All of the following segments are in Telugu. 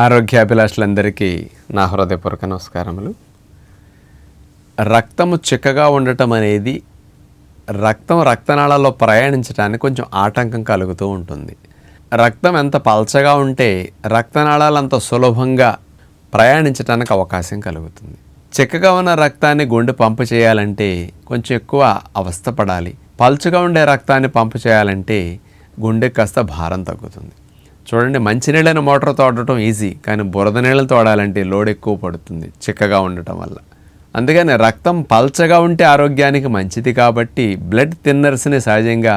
ఆరోగ్యాభిలాషులందరికీ నా హృదయపూర్వక నమస్కారములు. రక్తము చిక్కగా ఉండటం అనేది రక్తం రక్తనాళాల్లో ప్రయాణించడానికి కొంచెం ఆటంకం కలుగుతూ ఉంటుంది. రక్తం ఎంత పల్చగా ఉంటే రక్తనాళాలు అంత సులభంగా ప్రయాణించడానికి అవకాశం కలుగుతుంది. చిక్కగా ఉన్న రక్తాన్ని గుండె పంపు చేయాలంటే కొంచెం ఎక్కువ అవస్థపడాలి పల్చగా ఉండే రక్తాన్ని పంపు చేయాలంటే గుండె కాస్త భారం తగ్గుతుంది. చూడండి మంచినీళ్ళని మోటార్ తోడటం ఈజీ కానీ బురద నీళ్ళని తోడాలంటే లోడ్ ఎక్కువ పడుతుంది చిక్కగా ఉండటం వల్ల. అందుకని రక్తం పల్చగా ఉంటే ఆరోగ్యానికి మంచిది కాబట్టి బ్లడ్ థిన్నర్స్ని సహజంగా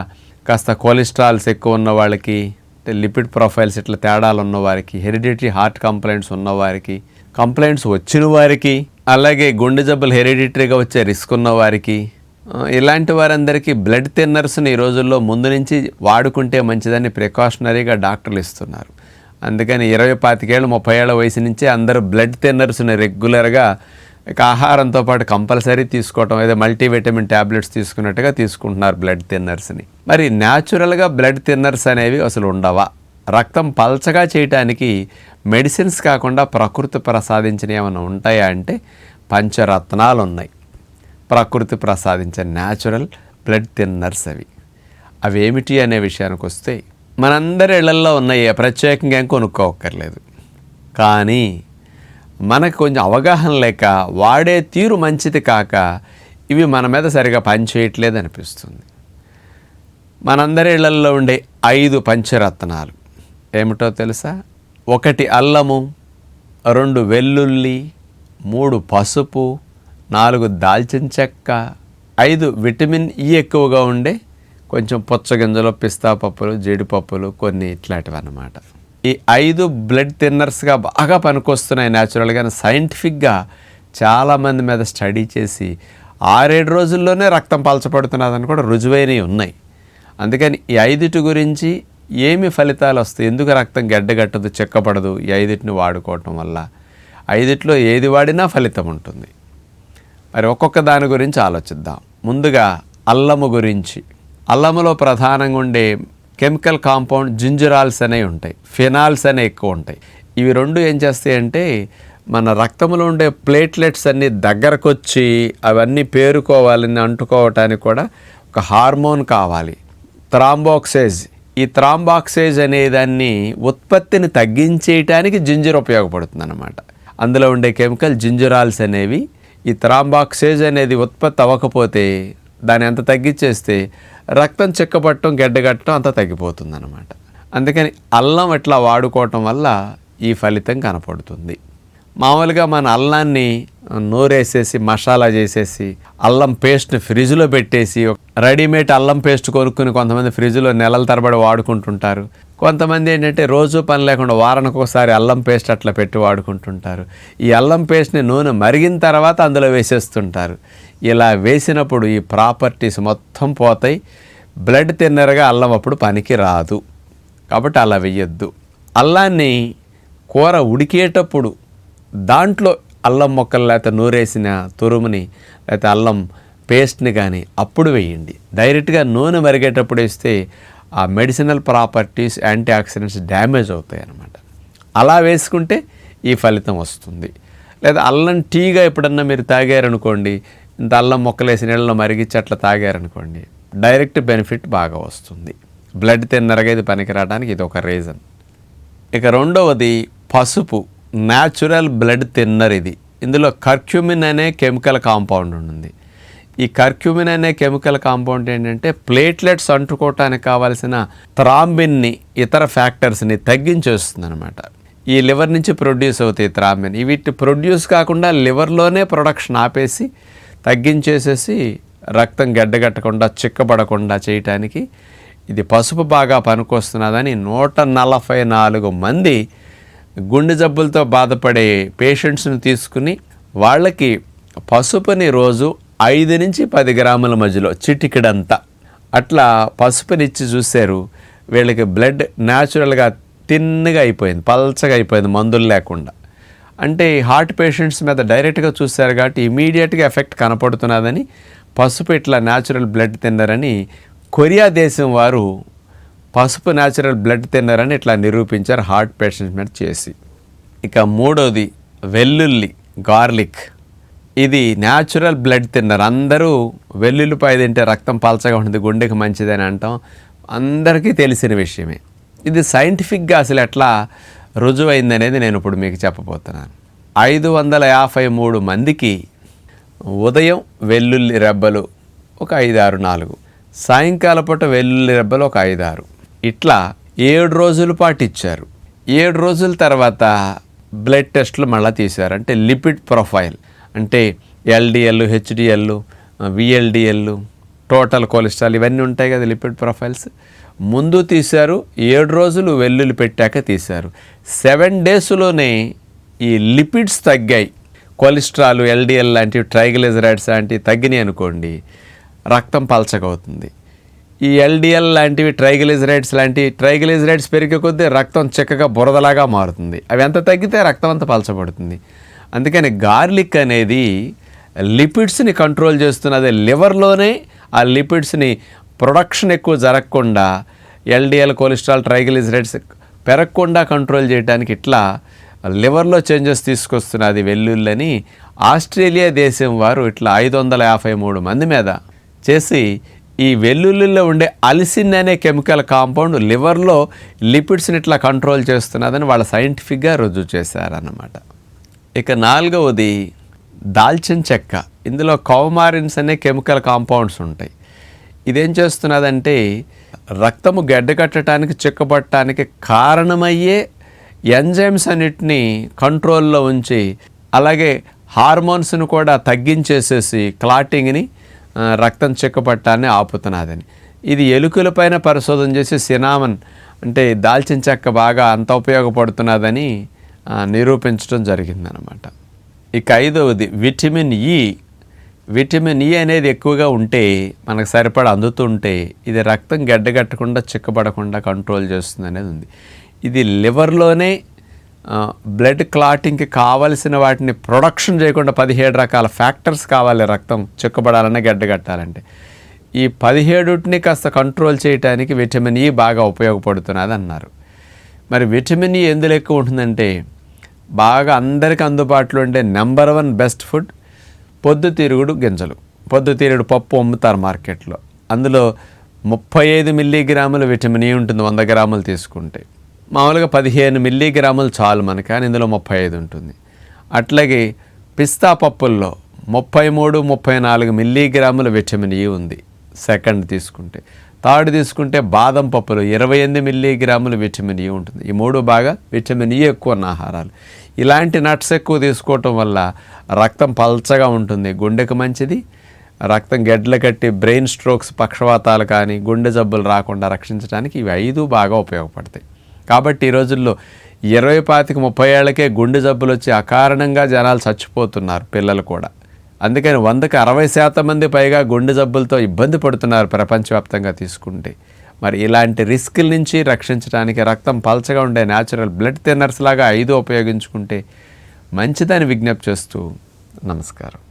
కాస్త కొలెస్ట్రాల్స్ ఎక్కువ ఉన్న వాళ్ళకి లిపిడ్ ప్రొఫైల్స్ ఇట్లా తేడాలు ఉన్నవారికి హెరిడిటరీ హార్ట్ కంప్లైంట్స్ ఉన్నవారికి కంప్లైంట్స్ వచ్చిన వారికి అలాగే గుండె జబ్బులు హెరిడిటరీగా వచ్చే రిస్క్ ఉన్నవారికి ఇలాంటి వారందరికీ బ్లడ్ థిన్నర్స్ని ఈ రోజుల్లో ముందు నుంచి వాడుకుంటే మంచిదని ప్రికాషనరీగా డాక్టర్లు ఇస్తున్నారు. అందుకని ఇరవై పాతికేళ్ళు ముప్పై ఏళ్ళ వయసు నుంచే అందరూ బ్లడ్ థిన్నర్స్ని రెగ్యులర్గా ఇక ఆహారంతో పాటు కంపల్సరీ తీసుకోవటం ఏదో మల్టీవిటమిన్ ట్యాబ్లెట్స్ తీసుకున్నట్టుగా తీసుకుంటున్నారు బ్లడ్ థిన్నర్స్ని. మరి న్యాచురల్గా బ్లడ్ థిన్నర్స్ అనేవి అసలు ఉండవా? రక్తం పల్చగా చేయటానికి మెడిసిన్స్ కాకుండా ప్రకృతి ప్రసాదించిన ఏమైనా ఉంటాయా అంటే పంచరత్నాలు ఉన్నాయి ప్రకృతి ప్రసాదించే న్యాచురల్ బ్లడ్ థిన్నర్స్ అవి. అవి ఏమిటి అనే విషయానికి వస్తే మనందరి ఇళ్ళల్లో ఉన్నాయి ప్రత్యేకంగా ఏం కొనుక్కోవక్కర్లేదు కానీ మనకు కొంచెం అవగాహన లేక వాడే తీరు మంచిది కాక ఇవి మన మీద సరిగా పనిచేయట్లేదు అనిపిస్తుంది. మనందరి ఇళ్ళల్లో ఉండే ఐదు పంచరత్నాలు. ఏమిటో తెలుసా? ఒకటి అల్లము రెండు వెల్లుల్లి మూడు పసుపు నాలుగు దాల్చిన చెక్క ఐదు విటమిన్ ఈ ఎక్కువగా ఉండే కొంచెం పుచ్చగింజలు పిస్తా పప్పులు జీడిపప్పులు కొన్ని ఇట్లాంటివి అన్నమాట ఈ ఐదు బ్లడ్ థిన్నర్స్గా బాగా పనికొస్తున్నాయి న్యాచురల్గా సైంటిఫిక్గా చాలామంది మీద స్టడీ చేసి ఆరేడు రోజుల్లోనే రక్తం పలచబడుతున్నదని కూడా రుజువైనవి ఉన్నాయి. అందుకని ఈ ఐదుటి గురించి ఏమి ఫలితాలు వస్తాయి? ఎందుకు రక్తం గడ్డగట్టదు చెక్కపడదు ఈ ఐదుటిని వాడుకోవటం వల్ల ఐదిట్లో ఏది వాడినా ఫలితం ఉంటుంది. మరి ఒక్కొక్క దాని గురించి ఆలోచిద్దాం. ముందుగా అల్లము గురించి. అల్లములో ప్రధానంగా ఉండే కెమికల్ కాంపౌండ్ జింజరాల్స్ అనేవి ఉంటాయి. ఫినాల్స్ అనేవి ఎక్కువ ఉంటాయి. ఇవి రెండు ఏం చేస్తాయంటే మన రక్తంలో ఉండే ప్లేట్లెట్స్ అన్నీ దగ్గరకు వచ్చి అవన్నీ పేరుకోవాలని అంటుకోవటానికి కూడా ఒక హార్మోన్ కావాలి. థ్రాంబాక్సైజ్ ఈ థ్రాంబాక్సేజ్ అనే దాన్ని ఉత్పత్తిని తగ్గించేయటానికి జింజర్ ఉపయోగపడుతుంది అన్నమాట అందులో ఉండే కెమికల్ జింజరాల్స్ అనేవి ఈ థ్రాంబాక్సేజ్ అనేది ఉత్పత్తి అవ్వకపోతే దాన్ని అంత తగ్గించేస్తే రక్తం చిక్కపట్టడం గడ్డగట్టడం అంత తగ్గిపోతుంది అనమాట అందుకని అల్లం ఇట్లా వాడుకోవటం వల్ల ఈ ఫలితం కనపడుతుంది. మామూలుగా మన అల్లాన్ని నూరేసేసి మసాలా చేసేసి అల్లం పేస్ట్ని ఫ్రిడ్జ్లో పెట్టేసి రెడీమేడ్ అల్లం పేస్ట్ కొనుక్కుని కొంతమంది ఫ్రిడ్జ్లో నెలల తరబడి వాడుకుంటుంటారు. కొంతమంది ఏంటంటే రోజు పని లేకుండా వారానికి ఒకసారి అల్లం పేస్ట్ అట్లా పెట్టి వాడుకుంటుంటారు. ఈ అల్లం పేస్ట్ని నూనె మరిగిన తర్వాత అందులో వేసేస్తుంటారు. ఇలా వేసినప్పుడు ఈ ప్రాపర్టీస్ మొత్తం పోతాయి. బ్లడ్ తిన్నరగా అల్లం అప్పుడు పనికి రాదు. కాబట్టి అలా వెయ్యొద్దు. అల్లాన్ని కూర ఉడికేటప్పుడు దాంట్లో అల్లం మొక్కలు లేకపోతే నూరేసిన తురుముని లేకపోతే అల్లం పేస్ట్ని కానీ అప్పుడు వేయండి. డైరెక్ట్గా నూనె మరిగేటప్పుడు వేస్తే ఆ medicinal properties antioxidants damage అవుతాయి అన్నమాట అలా వేసుకుంటే ఈ ఫలితం వస్తుంది. లేదా అల్లం టీగా ఎప్పుడన్నా మీరు తాగారనుకోండి ఇంత అల్లం మొక్కలేసి నీళ్ళలో మరిగించి అట్లా తాగారనుకోండి డైరెక్ట్ బెనిఫిట్ బాగా వస్తుంది. బ్లడ్ తిన్నరగా ఇది పనికి రావడానికి ఇది ఒక రీజన్ ఇక రెండవది పసుపు న్యాచురల్ బ్లడ్ థిన్నర్ ఇది. ఇందులో కర్క్యూమిన్ అనే కెమికల్ కాంపౌండ్ ఉంటుంది ఈ కర్క్యూమిన్ అనే కెమికల్ కాంపౌండ్ ఏంటంటే ప్లేట్లెట్స్ అంటుకోవటానికి కావాల్సిన థ్రాంబిన్ని ఇతర ఫ్యాక్టర్స్ని తగ్గించేస్తుంది అనమాట ఈ లివర్ నుంచి ప్రొడ్యూస్ అవుతాయి థ్రాంబిన్. వీటి ప్రొడ్యూస్ కాకుండా లివర్లోనే ప్రొడక్షన్ ఆపేసి తగ్గించేసేసి రక్తం గడ్డగట్టకుండా చిక్కబడకుండా చేయటానికి ఇది పసుపు బాగా పనికొస్తున్నదని నూట నలభై నాలుగు మంది గుండె జబ్బులతో బాధపడే పేషెంట్స్ని తీసుకుని వాళ్ళకి పసుపుని రోజు ఐదు నుంచి పది గ్రాముల మధ్యలో చిటికెడంతా. అట్లా పసుపునిచ్చి చూశారు. వీళ్ళకి బ్లడ్ న్యాచురల్గా తిన్నగా అయిపోయింది పల్చగా అయిపోయింది మందులు లేకుండా. అంటే హార్ట్ పేషెంట్స్ మీద డైరెక్ట్గా చూశారు కాబట్టి ఇమీడియట్గా ఎఫెక్ట్ కనపడుతున్నదని పసుపు ఇట్లా న్యాచురల్ బ్లడ్ తిన్నారని కొరియా దేశం వారు పసుపు న్యాచురల్ బ్లడ్ తిన్నారని ఇట్లా నిరూపించారు హార్ట్ పేషెంట్స్ మీద చేసి. ఇక మూడోది వెల్లుల్లి గార్లిక్. ఇది న్యాచురల్ బ్లడ్ తిన్నారు. అందరూ వెల్లుల్లిపాయ తింటే రక్తం పలచగా ఉంటుంది గుండెకి మంచిదని అంటాం. అందరికీ తెలిసిన విషయమే. ఇది సైంటిఫిక్గా అసలు ఎట్లా రుజువైందనేది నేను ఇప్పుడు మీకు చెప్పబోతున్నాను. ఐదు వందల యాభై మూడు మందికి ఉదయం వెల్లుల్లి రెబ్బలు ఒక ఐదారు నాలుగు. సాయంకాల పూట వెల్లుల్లి రెబ్బలు ఒక ఐదారు ఇట్లా ఏడు రోజుల పాటు ఇచ్చారు. ఏడు రోజుల తర్వాత బ్లడ్ టెస్ట్లు మళ్ళీ తీశారు. అంటే లిపిడ్ ప్రొఫైల్. అంటే LDL HDL VLDL total cholesterol ఇవన్నీ ఉంటాయి కదా లిపిడ్ ప్రొఫైల్స్. ముందు తీశారు ఏడు రోజులు వెల్లుల్లి పెట్టాక తీశారు. సెవెన్ డేస్లోనే ఈ లిపిడ్స్ తగ్గాయి. కొలెస్ట్రాల్ ఎల్డిఎల్ లాంటివి ట్రైగ్లిజరైడ్స్ లాంటివి తగ్గినాయి అనుకోండి రక్తం పల్చగవుతుంది ఈ ఎల్డిఎల్ లాంటివి ట్రైగ్లిజరైడ్స్ లాంటి ట్రైగ్లిజరైడ్స్ పెరిగే కొద్దీ రక్తం చిక్కగా బురదలాగా మారుతుంది. అవి ఎంత తగ్గితే రక్తం అంత పలచబడుతుంది. అందుకని గార్లిక్ అనేది లిపిడ్స్ని కంట్రోల్ చేస్తున్నది లివర్లోనే ఆ లిపిడ్స్ని ప్రొడక్షన్ ఎక్కువ జరగకుండా ఎల్డిఎల్ కొలెస్ట్రాల్ ట్రైగ్లిజరైడ్స్ పెరగకుండా కంట్రోల్ చేయడానికి ఇట్లా లివర్లో చేంజెస్ తీసుకొస్తున్నది వెల్లుల్లని ఆస్ట్రేలియా దేశం వారు ఇట్లా ఐదు వందల యాభై మూడు మంది మీద చేసి ఈ వెల్లుల్లిలో ఉండే అలిసిన్ అనే కెమికల్ కాంపౌండ్ లివర్లో లిపిడ్స్ని ఇట్లా కంట్రోల్ చేస్తున్నదని వాళ్ళ సైంటిఫిక్గా రుజువు చేశారన్నమాట. ఇక నాలుగవది దాల్చిన చెక్క. ఇందులో కౌమారిన్స్ అనే కెమికల్ కాంపౌండ్స్ ఉంటాయి. ఇదేం చేస్తున్నదంటే రక్తము గడ్డకట్టడానికి చిక్కబట్టడానికి కారణమయ్యే ఎంజైమ్స్ అన్నిటినీ కంట్రోల్లో ఉంచి అలాగే హార్మోన్స్ను కూడా తగ్గించేసేసి క్లాటింగ్ని రక్తం చిక్కపట్టాన్ని ఆపుతున్నదని. ఇది ఎలుకలపైన పరిశోధన చేసి సినామన్ అంటే దాల్చిన చెక్క బాగా అంత ఉపయోగపడుతున్నదని నిరూపించడం జరిగిందనమాట ఇక ఐదవది విటమిన్ ఈ విటమిన్ ఈ అనేది ఎక్కువగా ఉంటే మనకు సరిపడా అందుతుంటే ఇది రక్తం గడ్డగట్టకుండా చిక్కబడకుండా కంట్రోల్ చేస్తుంది అనేది ఉంది. ఇది లివర్లోనే బ్లడ్ క్లాటింగ్కి కావలసిన వాటిని ప్రొడక్షన్ చేయకుండా పదిహేడు రకాల ఫ్యాక్టర్స్ కావాలి రక్తం చిక్కబడాలన్నా గడ్డగట్టాలంటే. ఈ పదిహేడుని కాస్త కంట్రోల్ చేయడానికి విటమిన్ ఈ బాగా ఉపయోగపడుతున్నది అన్నారు. మరి విటమిన్ ఈ ఎందులో ఎక్కువ ఉంటుందంటే బాగా అందరికీ అందుబాటులో ఉండే నెంబర్ వన్ బెస్ట్ ఫుడ్ పొద్దుతిరుగుడు గింజలు. పొద్దుతిరుగుడు పప్పు అమ్ముతారు మార్కెట్లో. అందులో ముప్పై ఐదు మిల్లీగ్రాముల విటమిన్ ఈ ఉంటుంది వంద గ్రాములు తీసుకుంటే. మామూలుగా పదిహేను మిల్లీగ్రాములు చాలు మనకి కానీ ఇందులో ముప్పై ఐదు ఉంటుంది. అట్లాగే పిస్తా పప్పుల్లో ముప్పై మూడు ముప్పై నాలుగు మిల్లీగ్రాముల విటమిన్ ఈ ఉంది సెకండ్ తీసుకుంటే. థర్డ్ తీసుకుంటే బాదం పప్పులు ఇరవై ఎనిమిది మిల్లీగ్రాముల విటమిన్ ఈ ఉంటుంది. ఈ మూడు బాగా విటమిన్ ఈ ఎక్కువ ఉన్న ఆహారాలు. ఇలాంటి నట్స్ ఎక్కువ తీసుకోవటం వల్ల రక్తం పల్చగా ఉంటుంది. గుండెకు మంచిది. రక్తం గెడ్ల కట్టి బ్రెయిన్ స్ట్రోక్స్ పక్షవాతాలు కానీ గుండె జబ్బులు రాకుండా రక్షించడానికి ఇవి ఐదు బాగా ఉపయోగపడతాయి. కాబట్టి ఈ రోజుల్లో ఇరవై పాతిక ముప్పై ఏళ్ళకే గుండె జబ్బులు వచ్చి అకారణంగా జనాలు చచ్చిపోతున్నారు పిల్లలు కూడా. అందుకని వందకి అరవై శాతం మంది పైగా గుండె జబ్బులతో ఇబ్బంది పడుతున్నారు ప్రపంచవ్యాప్తంగా తీసుకుంటే. మరి ఇలాంటి రిస్కుల నుంచి రక్షించడానికి రక్తం పల్చగా ఉండే న్యాచురల్ బ్లడ్ థిన్నర్స్ లాగా ఐదు ఉపయోగించుకుంటే మంచిదని విజ్ఞప్తి చేస్తూ నమస్కారం.